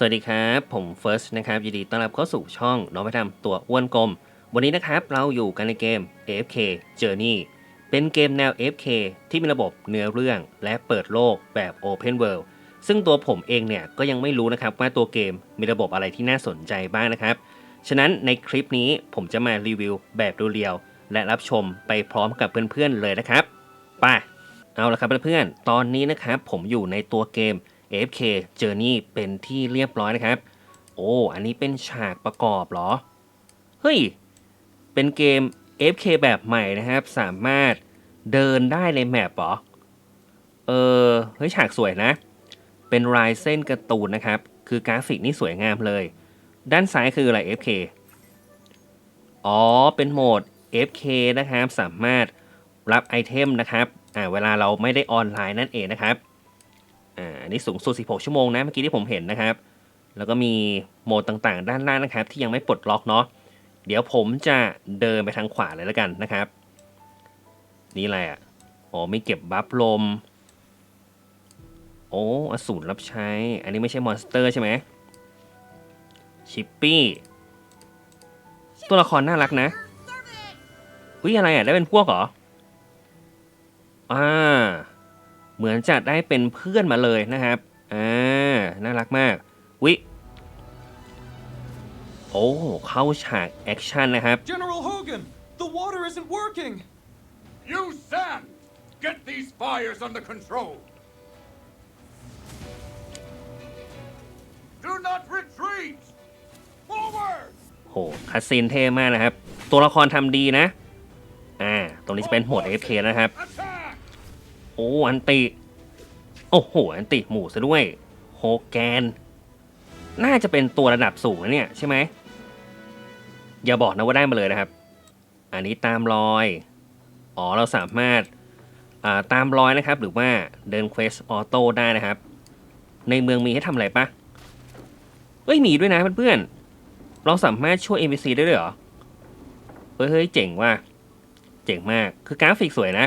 สวัสดีครับ ผมเฟิร์สนะครับยินดีต้อนรับเข้าสู่ช่องน้องไปทำตัวอ้วนกลม วันนี้นะครับเราอยู่กันในเกม AFK Journey เป็นเกมแนว AFK ที่มีระบบเนื้อเรื่องและเปิดโลกแบบ Open World ซึ่งตัวผมเองเนี่ยก็ยังไม่รู้นะครับว่าตัวเกมมีระบบอะไรที่น่าสนใจบ้างนะครับ ฉะนั้นในคลิปนี้ผมจะมารีวิวแบบเรียวๆและรับชมไปพร้อมกับเพื่อนๆเลยนะครับไปเอาละครับเพื่อนๆตอนนี้นะครับผมอยู่ในตัวเกม AFK Journey เป็นที่เรียบร้อยนะครับ โอ้ อันนี้เป็นฉากประกอบเหรอ เฮ้ย เป็นเกม AFK แบบใหม่นะครับ สามารถเดินได้ในแมปเหรอ เออ เฮ้ย ฉากสวยนะ เป็นลายเส้นการ์ตูนนะครับ คือกราฟิกนี่สวยงามเลย ด้านซ้ายคืออะไร FK อ๋อ เป็นโหมด FK นะครับ สามารถรับไอเทมนะครับ อ่า เวลาเราไม่ได้ออนไลน์นั่นเองนะครับ อ่าอันนี้สูงสุด 16 ชั่วโมงนะ เมื่อกี้ที่ผมเห็นนะครับ แล้วก็มีโหมดต่างๆ ด้านล่างนะครับ ที่ยังไม่ปลดล็อกเนาะ เดี๋ยวผมจะเดินไปทางขวาเลยแล้วกันนะครับ นี่อะไรอะอ๋อไม่เก็บบัฟลม โอ้อสูรรับใช้ อันนี้ไม่ใช่มอนสเตอร์ใช่ไหมชิปปี้ ตัวละครน่ารักนะ อุ้ยอะไรอะ ได้เป็นพวกเหรอ อ่า เหมือนจะได้เป็นเพื่อนมาเลยนะครับอ่าน่ารักมากวิโอ้เข้าฉากแอคชั่นนะครับ General Hogan, the water isn't working. You Sam! Get these fires under control! Do not retreat! Forward! โหคัสซีนเท่มากนะครับ ตัวละครทำดีนะ อ่า ตรงนี้จะเป็นโหมด AFK นะครับ Attack! โอ้อันติ โอ้โห อันติหมู่ซะด้วย โฮแกน น่าจะเป็นตัวระดับสูงนะเนี่ยใช่ไหม อย่าบอกนะว่าได้มาเลยนะครับ อันนี้ตามรอย อ๋อ เราสามารถอ่าตามรอยนะครับ หรือว่าเดินเควสออโต้ได้นะครับ ในเมืองมีให้ทำอะไรปะเอ้ย มีด้วยนะเพื่อนๆ เราสามารถช่วย NPC ได้ด้วยเหรอ เฮ้ยเฮ้ยเจ๋งว่ะ เจ๋งมาก คือกราฟิกสวยนะ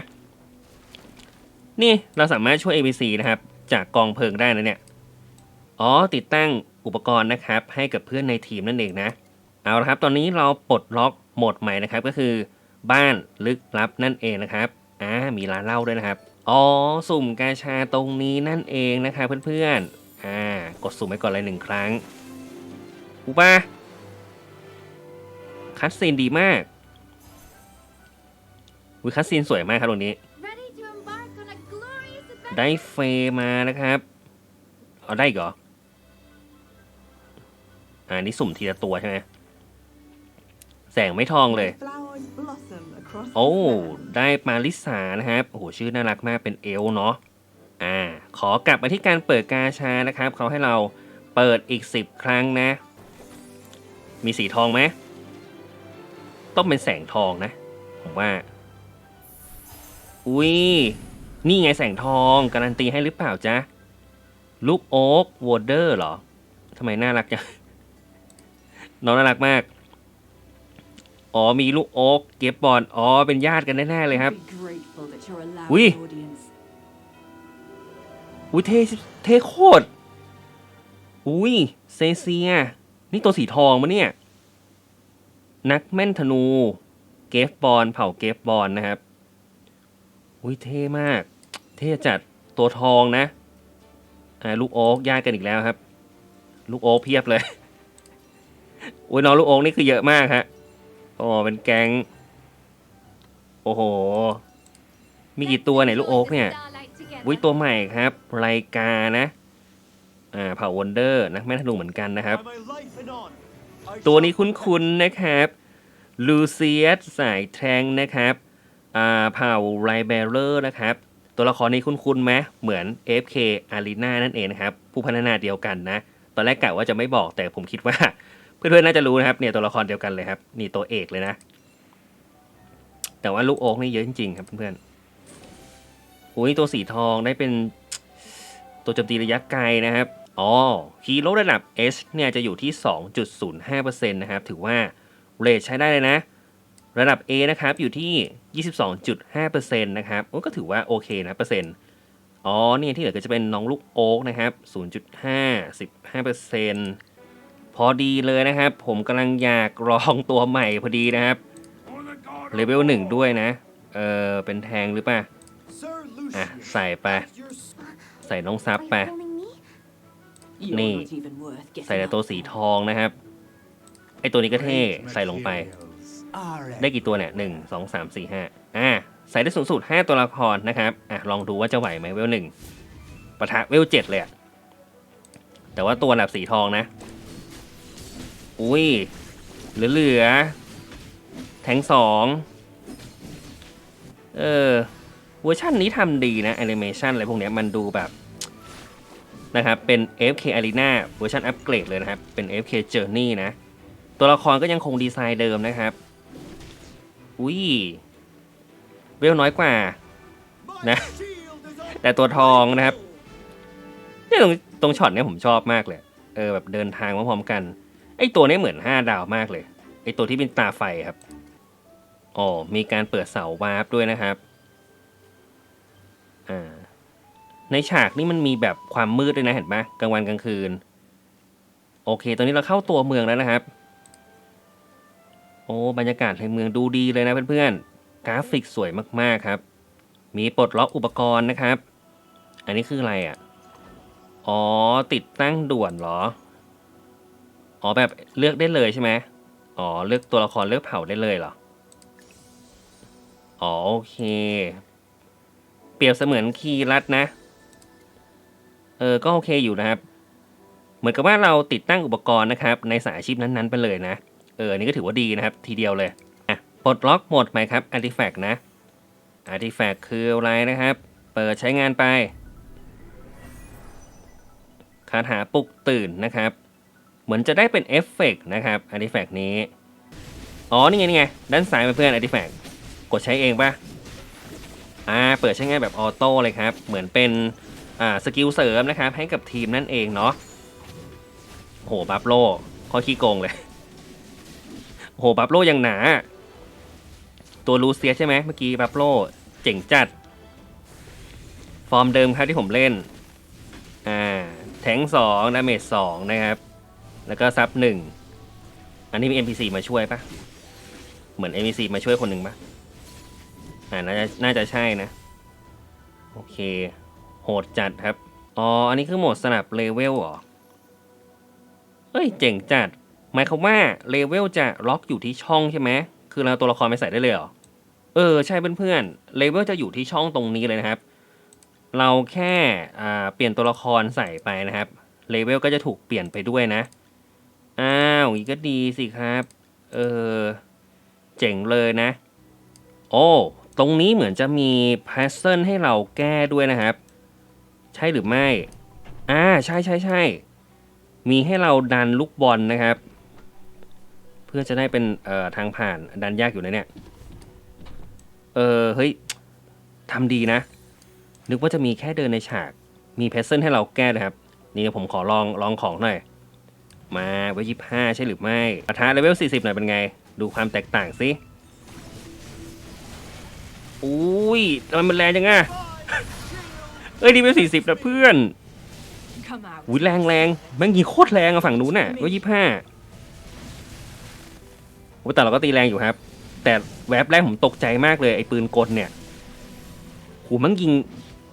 นี่เราสามารถช่วย ABC นะครับ จากกองเพลิงได้นะเนี่ย อ๋อติดตั้งอุปกรณ์นะครับ ให้กับเพื่อนในทีมนั่นเองนะ เอาละครับ ตอนนี้เราปลดล็อกโหมดใหม่นะครับ ก็คือ บ้านลึกลับนั่นเองนะครับ อ่ามีร้านเหล้าด้วยนะครับ อ๋อสุ่มกาชาตรงนี้นั่นเองนะครับเพื่อนๆ อ่ากดสุ่มไว้ก่อนเลยหนึ่งครั้งอุปาคัดซีนดีมากวิคัดซีนสวยมากครับตรงนี้ ได้เฟย์มานะครับ เอาได้อีกเหรอ อ่านี่สุ่มทีละตัวใช่ไหมแสงไม่ทองเลย Flowers blossom across โอ้ the land. ได้มาริสานะครับ โอ้โห ชื่อน่ารักมากเป็นเอลเนาะ อ่า ขอกลับมาที่การเปิดกาชานะครับ เขาให้เราเปิดอีกสิบครั้งนะ มีสีทองไหม ต้องเป็นแสงทองนะ ผมว่า อุ้ย นี่ไงแสงทองการันตีให้หรือเปล่าจ๊ะลูกโอ๊กวอเดอร์เหรอทำไมน่ารักจังน้องน่ารักมาก อ๋อมีลูกโอ๊กเก็บบอลอ๋อเป็นญาติกันแน่ๆเลยครับ Be grateful that you're allowed Oui. an audience. อุ้ยเท่เท่โคตรอุ้ยเซเซีย นี่ตัวสีทองมะเนี่ย นักแม่นธนู เกฟบอลเผ่าเกฟบอลนะครับ อุ้ยเท่มาก เท่จัดตัวทองนะ อ่าลูกโอ๊กญาติกันอีกแล้วครับ ลูกโอ๊กเพียบเลยอุ้ยน้องลูกโอ๊กนี่คือเยอะมากฮะอ๋อเป็นแกง โอ้โห มีกี่ตัวเนี่ยลูกโอ๊กเนี่ยวิตัวใหม่ครับรายกานะ อ่าเผ่าวันเดอร์นักแม่นธนูเหมือนกันนะครับ ตัวนี้คุ้นๆนะครับลูเซียสสายแทงนะครับ อ่าเผ่าไรเบเลอร์นะครับ ตัวละครนี้คุ้นๆไหมเหมือน FK Arena นั่นเองนะครับ ผู้พัฒนาเดียวกันนะ ตอนแรกกะว่าจะไม่บอกแต่ผมคิดว่า เพื่อนๆน่าจะรู้นะครับเนี่ยตัวละครเดียวกันเลยครับ นี่ตัวเอกเลยนะ แต่ว่าลูกโอ๊กนี่เยอะจริงๆครับเพื่อนๆอุ้ยตัวสีทองได้เป็นตัวโจมตีระยะไกลนะครับอ๋อฮีโร่ระดับ S เนี่ยจะอยู่ที่ 2.05%นะครับ ถือว่าเรทใช้ได้เลยนะ ระดับ A นะครับอยู่ที่ 22.5%นะครับก็ถือว่าโอเคนะเปอร์เซ็นต์อ๋อเนี่ยที่เหลือก็จะเป็นน้องลูกโอ๊กนะครับ 0.5 15%พอดีเลยนะครับ ผมกำลังอยากลองตัวใหม่พอดีนะครับเลเวลหนึ่งด้วยนะ เออเป็นแทงหรือเปล่าอะ ใส่ไป ใส่น้องซับไป you holding me? You're Nè. not even worth getting ใส่แต่ตัวสีทองนะครับ ไอตัวนี้ก็เท่ ใส่ลงไป ได้กี่ตัวเนี่ยหนึ่งสองสามสี่ห้าอ่าใส่ได้สูงสุดห้าตัวละครนะครับอะลองดูว่าจะไหวไหมเวลหนึ่งปะทะเวลเจ็ดเลยอะแต่ว่าตัวระดับสีทองนะ อุ้ยเหลือเหลือแทงสองเออเวอร์ชันนี้ทำดีนะแอนิเมชันอะไรพวกเนี้ยมันดูแบบนะครับเป็น FK Arena เวอร์ชันอัปเกรดเลยนะครับ เป็น FK Journey นะ ตัวละครก็ยังคงดีไซน์เดิมนะครับ อุ้ยเวลน้อยกว่า My Nè. shield is up แต่ตัวทองนะครับเนี่ยตรงตรงช็อตเนี่ยผมชอบมากเลย เออแบบเดินทางมาพร้อมกัน ไอตัวนี้เหมือนห้าดาวมากเลย ไอตัวที่เป็นตาไฟครับ อ๋อ มีการเปิดเสาวาร์ปด้วยนะครับ อ่า ในฉากนี่มันมีแบบความมืดด้วยนะเห็นปะกลางวันกลางคืน โอเค ตอนนี้เราเข้าตัวเมืองแล้วนะครับ โอ้บรรยากาศในเมืองดูดีเลยนะเพื่อนๆกราฟิกสวยมากๆครับ มีปลดล็อกอุปกรณ์นะครับ อันนี้คืออะไรอะอ๋อติดตั้งด่วนเหรอ อ๋อแบบเลือกได้เลยใช่ไหมอ๋อเลือกตัวละครเลือกเผ่าได้เลยเหรอ อ๋อโอเค เปรียบเสมือนคีย์ลัดนะ เออก็โอเคอยู่นะครับ เหมือนกับว่าเราติดตั้งอุปกรณ์นะครับ ในสายอาชีพนั้นๆไปเลยนะ เออนนี้ก็ถือว่าดีนะครับ ทีเดียวเลย อะปลดล็อกหมดใหมครับ Artifact นะ Artifact คืออะไรนะครับ เปิดใช้งานไป คาถาปลุกตื่นนะครับ เหมือนจะได้เป็นเอฟเฟกต์นะครับ Artifact นี้ อ๋อ นี่ไง นี่ไง ด้านซ้ายเพื่อน Artifact กดใช้เองปะอ่า เปิดใช้งานแบบออโต้เลยครับ เหมือนเป็นอ่าสกิลเสริมนะครับ ให้กับทีมนั่นเองเนาะโหบัฟโลข้อขี้โกงเลย โหบัฟโลยังหนา ตัวลูเซียใช่ไหมเมื่อกี้บัฟโลเจ๋งจัด ฟอร์มเดิมครับที่ผมเล่น อ่า แทงสองดาเมจสองนะครับ แล้วก็ซับหนึ่งอันนี้มี NPC มาช่วยปะเหมือน NPC มาช่วยคนหนึ่งปะอ่าน่าจะน่าจะใช่นะ โอเค โหดจัดครับ อ๋อ อันนี้คือโหมดสลับเลเวลเหรอ เฮ้ย เจ๋งจัด หมายความว่าเลเวลจะล็อกอยู่ที่ช่องใช่ไหมคือเราตัวละครไปใส่ได้เลยเหรอ เออใช่เพื่อนๆเลเวลจะอยู่ที่ช่องตรงนี้เลยนะครับ เราแค่เปลี่ยนตัวละครใส่ไปนะครับเลเวลก็จะถูกเปลี่ยนไปด้วยนะ อ้าวอย่างนี้ก็ดีสิครับ เออเจ๋งเลยนะ โอ้ตรงนี้เหมือนจะมีแพทเทิร์นให้เราแก้ด้วยนะครับ ใช่หรือไม่ อ่าใช่ใช่ใช่มีให้เราดันลูกบอลนะครับ พื่อจะได้เป็นเอ่อทางผ่านดันยากอยู่นะเนี่ย เออเฮ้ยทำดีนะ นึกว่าจะมีแค่เดินในฉาก มีเพซเซิลให้เราแก้นะครับ นี่ผมขอลองลองของหน่อย มาไว้ยี่ห้าใช่หรือไม่ปะทะเลเวล 40 หน่อยเป็นไง ดูความแตกต่างสิอุ้ยทำไมมันแรงจังอะเอ้ยนี่เป็น40นะเพื่อน Come out. อุ้ยแรงแรงแม่งยิงโคตรแรงอะฝั่งนู้นน่ะว่ายี่ห้าโอ้ แต่เราก็ตีแรงอยู่ครับ แต่แวบแรกผมตกใจมากเลยไอ้ปืนกลเนี่ยโหแม่งยิง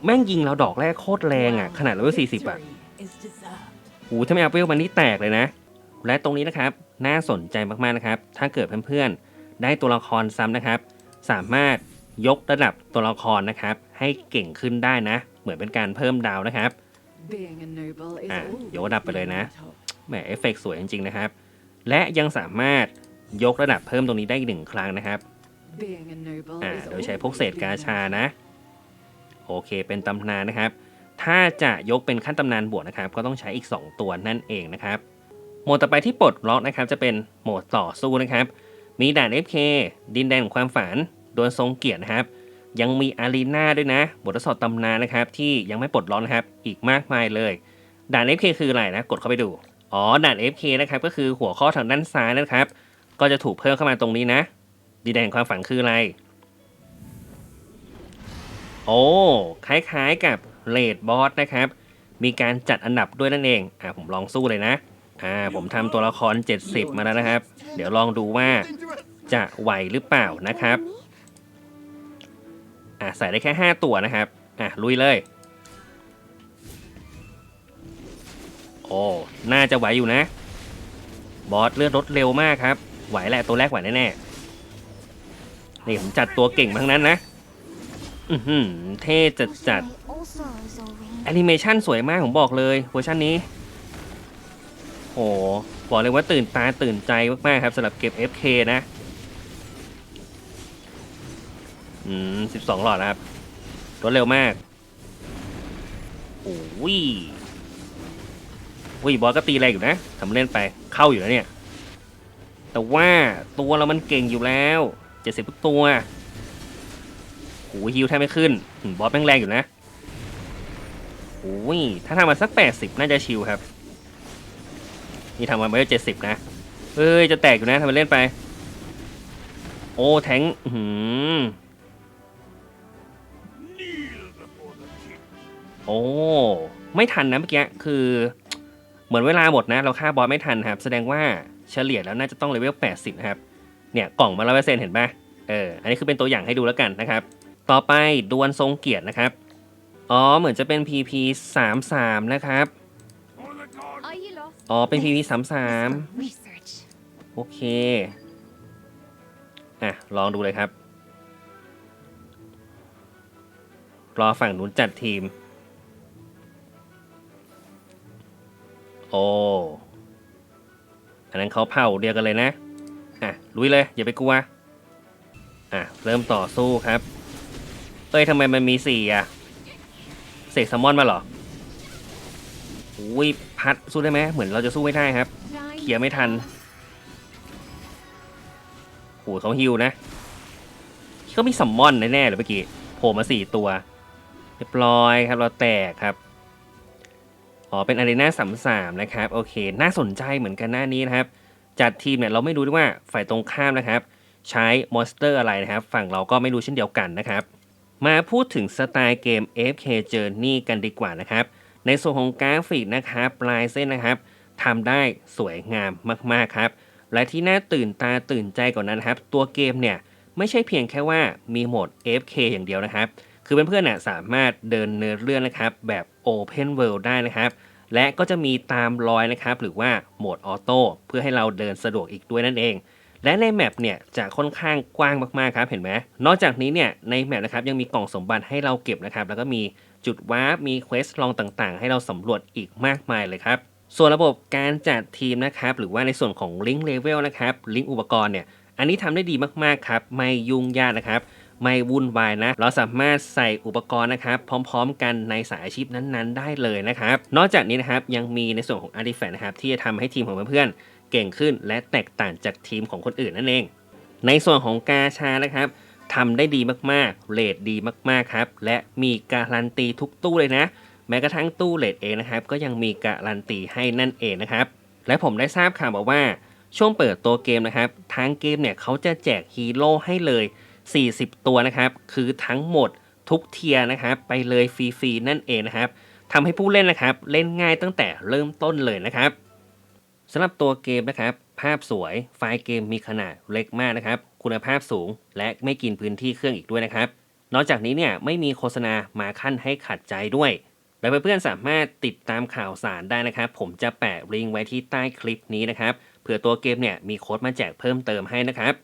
แม่งยิงเราดอกแรกโคตรแรงอะขนาดเราสี่สิบอะ Victory is deserved. โหถ้าไม่เอาเวลมันนี่แตกเลยนะ และตรงนี้นะครับ น่าสนใจมากๆนะครับ ถ้าเกิดเพื่อนๆ ได้ตัวละครซ้ำนะครับ สามารถยกระดับตัวละครนะครับ ให้เก่งขึ้นได้นะ เหมือนเป็นการเพิ่มดาวนะครับ Being a noble is À, all dỗ worth đập vào đây being nè. at all. แหมเอฟเฟกต์สวยจริงๆนะครับ และยังสามารถ ยกระดับเพิ่มตรงนี้ได้อีกหนึ่งครั้งนะครับ Being a noble อ่า is โดย all ใช้พวกเศษ worth กา being ชา at นะ โอเคเป็นตำนานนะครับ ถ้าจะยกเป็นขั้นตำนานบวกนะครับ ก็ต้องใช้อีก 2 ตัวนั่นเองนะครับโหมดต่อไปที่ปลดล็อกนะครับ จะเป็นโหมดต่อสู้นะครับ มีด่าน FK ดินแดนของความฝันดวลทรงเกียรตินะครับ ยังมีอารีนาด้วยนะ บททดสอบตำนานนะครับ ที่ยังไม่ปลดล็อกนะครับ อีกมากมายเลย ด่าน FK คืออะไรนะ กดเข้าไปดู อ๋อ ด่าน FK นะครับ ก็คือหัวข้อทางด้านซ้ายนะครับ ก็จะถูกเพิ่มเข้ามาตรงนี้นะ ดินแดนแห่งความฝันคืออะไร โอ้คล้ายๆกับเลดบอสนะครับ มีการจัดอันดับด้วยนั่นเองอ่าผมลองสู้เลยนะอ่าผมทำตัวละคร 70 มาแล้วนะครับ เดี๋ยวลองดูว่าจะไหวหรือเปล่านะครับอ่าใส่ได้แค่ 5 ตัวนะครับอะลุยเลย โอ้ น่าจะไหวอยู่นะ บอสเลือดลดเร็วมากครับ ไหวแหละตัวแรกไหวแน่ๆนี่ผมจัดตัวเก่งมาทั้งนั้นนะ อือหือเท่จัดจัดแอนิเมชันสวยมากผมบอกเลยเวอร์ชันนี้โอ้บอกเลยว่าตื่นตาตื่นใจมากๆครับสำหรับเก็บ FK นะ อืม12หลอดนะครับรวดเร็วมากโอ้ยวิบอสก็ตีแรงอยู่นะทำเล่นไปเข้าอยู่แล้วเนี่ย แต่ว่าตัวเรามันเก่งอยู่แล้ว 70 ทุกตัวโอ้ยฮิวแทบไม่ขึ้นบอสแม่งแรงอยู่นะโอ้ยถ้าทำมาสัก 80 น่าจะชิลครับ นี่ทำมาไม่ได้เจ็ดสิบนะเอ้ย จะแตกอยู่นะทำไปเล่นไป โอ้แทงค์อื้อหือ Kneel before the king. โอ้ไม่ทันนะเมื่อกี้คือ เหมือนเวลาหมดนะ เราฆ่าบอสไม่ทันครับ แสดงว่า เฉลี่ยแล้วน่าจะต้องเลเวล 80 นะครับ เนี่ยกล่องมาร้อยเปอร์เซ็นต์เห็นปะเออ อันนี้คือเป็นตัวอย่างให้ดูแล้วกันนะครับ ต่อไปดวลทรงเกียรตินะครับ อ๋อ เหมือนจะเป็น PP 33 นะครับ อ๋อ เป็น PP 33 โอเค อะ ลองดูเลยครับ รอฝั่งนู้นจัดทีม โอ้ อันนั้นเขาเผ่าเดียวกันเลยนะ อะลุยเลย อย่าไปกลัว อะ เริ่มต่อสู้ครับ เอ้ยทำไมมันมีสี่อะ เสกแซลมอนมาเหรออุ้ยพัดสู้ได้ไหมเหมือนเราจะสู้ไม่ได้ครับ เคลียร์ไม่ทันโหเขาฮิวนะเขามีซัมมอนแน่ๆเลยเมื่อกี้โผล่มาสี่ตัว เรียบร้อยครับเราแตกครับ อ๋อเป็นอารีนาสามสามนะครับโอเค น่าสนใจเหมือนกันหน้านี้นะครับ จัดทีมเนี่ยเราไม่รู้ด้วยว่าฝ่ายตรงข้ามนะครับ ใช้มอนสเตอร์อะไรนะครับ ฝั่งเราก็ไม่รู้เช่นเดียวกันนะครับ มาพูดถึงสไตล์เกม FK Journey กันดีกว่านะครับ ในส่วนของกราฟิกนะครับลายเส้นนะครับทำได้สวยงามมากๆครับ และที่น่าตื่นตาตื่นใจกว่านนั้นนะครับ ตัวเกมเนี่ยไม่ใช่เพียงแค่ว่ามีโหมด FK อย่างเดียวนะครับ คือเพื่อนๆน่ะสามารถเดินเนื้อเรื่องนะครับแบบ Open World ได้นะครับ และก็จะมีตามรอยนะครับ หรือว่าโหมดออโต้เพื่อให้เราเดินสะดวกอีกด้วยนั่นเอง และในแมปเนี่ยจะค่อนข้างกว้างมากๆครับเห็นไหมนอกจากนี้เนี่ยในแมปนะครับยังมีกล่องสมบัติให้เราเก็บนะครับ แล้วก็มีจุดวาร์ปมีเควสลองต่างๆ ให้เราสำรวจอีกมากมายเลยครับส่วนระบบการจัดทีมนะครับ หรือว่าในส่วนของลิงก์เลเวลนะครับลิงก์อุปกรณ์เนี่ยอันนี้ทำได้ดีมากๆครับ ไม่ยุ่งยากนะครับ ไม่วุ่นวายนะ เราสามารถใส่อุปกรณ์นะครับ พร้อมๆ กันในสายอาชีพนั้นๆ ได้เลยนะครับ นอกจากนี้นะครับยังมีในส่วนของ Artifact นะครับที่จะทำให้ทีมของเพื่อนๆเก่งขึ้น และแตกต่างจากทีมของคนอื่นนั่นเอง ในส่วนของกาชานะครับทำได้ดีมากๆเลทดีมากๆครับ และมีการันตีทุกตู้เลยนะ แม้กระทั่งตู้เลทเองนะครับ ก็ยังมีการันตีให้นั่นเองนะครับ และผมได้ทราบข่าวมาว่าช่วงเปิดตัวเกมนะครับ ทางเกมเนี่ยเขาจะแจกฮีโร่ให้เลย 40 ตัวนะครับ คือทั้งหมดทุกเทียนะครับ ไปเลยฟรีๆนั่นเองนะครับทำให้ผู้เล่นนะครับ เล่นง่ายตั้งแต่เริ่มต้นเลยนะครับสำหรับตัวเกมนะครับ ภาพสวยไฟล์เกมมีขนาดเล็กมากนะครับ คุณภาพสูงและไม่กินพื้นที่เครื่องอีกด้วยนะครับ นอกจากนี้เนี่ยไม่มีโฆษณามาขั้นให้ขัดใจด้วย และเพื่อนๆสามารถติดตามข่าวสารได้นะครับ ผมจะแปะลิงก์ไว้ที่ใต้คลิปนี้นะครับเผื่อตัวเกมเนี่ยมีโค้ดมาแจกเพิ่มเติมให้นะครับ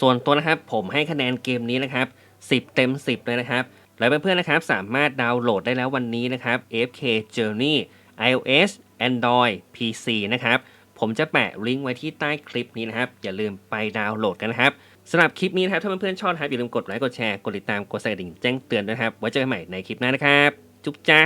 ส่วนตัวนะครับผมให้คะแนนเกมนี้นะครับ 10 เต็ม 10 เลยนะครับ และเพื่อนๆนะครับสามารถดาวน์โหลดได้แล้ววันนี้นะครับ FK Journey iOS Android PC นะครับ ผมจะแปะลิงก์ไว้ที่ใต้คลิปนี้นะครับ อย่าลืมไปดาวน์โหลดกันนะครับสำหรับคลิปนี้นะครับ ถ้าเพื่อนๆชอบนะครับอย่าลืมกดไลค์กดแชร์กดติดตามกดสั่นกระดิ่งแจ้งเตือนด้วยนะครับ ไว้เจอกันใหม่ในคลิปหน้านะครับ จุ๊บจ้า